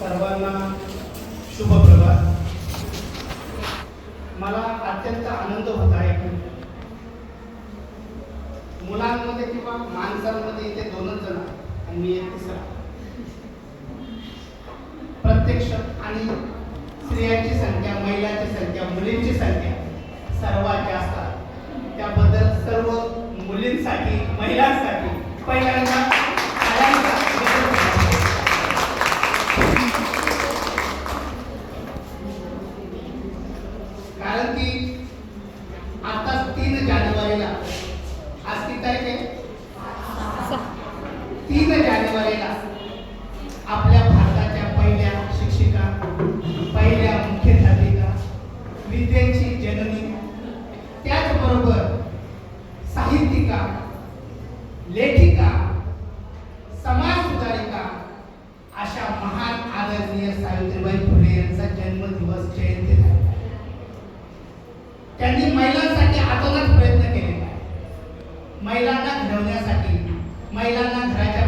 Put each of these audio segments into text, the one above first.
सर्वांना शुभ प्रभात. मला अत्यंत आनंद होत आहे. मुलांमध्ये किंवा माणसांमध्ये इथे दोनच जण आणि मी एक तिसरा. प्रत्यक्ष आणि स्त्रियांची संख्या महिलांची संख्या मुलींची संख्या सर्वात जास्त त्याबद्दल सर्व मुलींसाठी महिलांसाठी पहिल्यांदा जननी त्याचबरोबर साहित्यिका लेखिका समाज सुधारिका अशा महान आदरणीय सावित्रीबाई फुले यांचा जन्मदिवस जयंती झाला. त्यांनी महिलांसाठी आतोनात प्रयत्न केलेला आहे महिलांना घडवण्यासाठी महिलांना घराच्या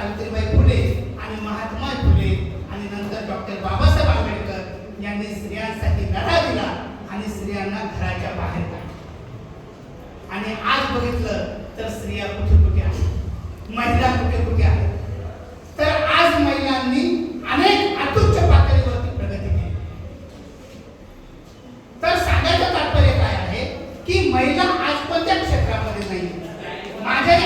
सावित्रीबाई फुले आणि महात्मा फुले आणि नंतर डॉक्टर बाबासाहेब आंबेडकर यांनी स्त्रियांसाठी लढा दिला आणि स्त्रियांना घराच्या बाहेर आणि आज बघितलं तर स्त्रिया कुठे कुठे आहेत? महिला कुठे कुठे आहेत? तर आज महिलांनी अनेक अतुच्च पातळीवरती प्रगती केली. तर सांगायचं तात्पर्य काय आहे की महिला आज कोणत्या क्षेत्रामध्ये नाही माझ्या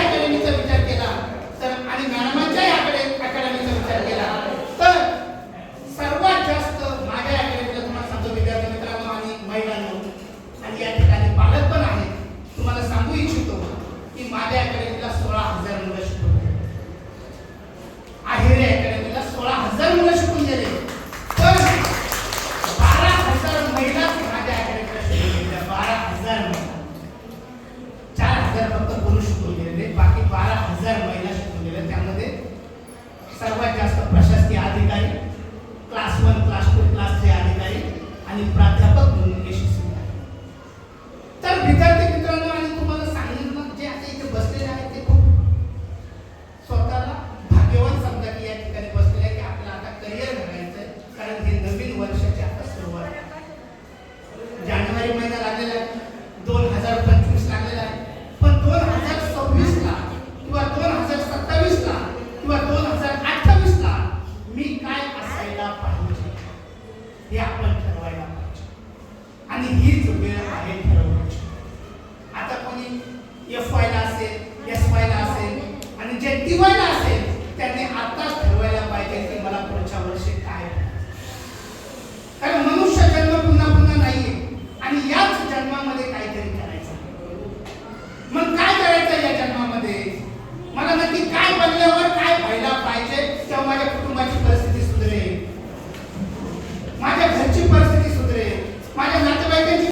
and in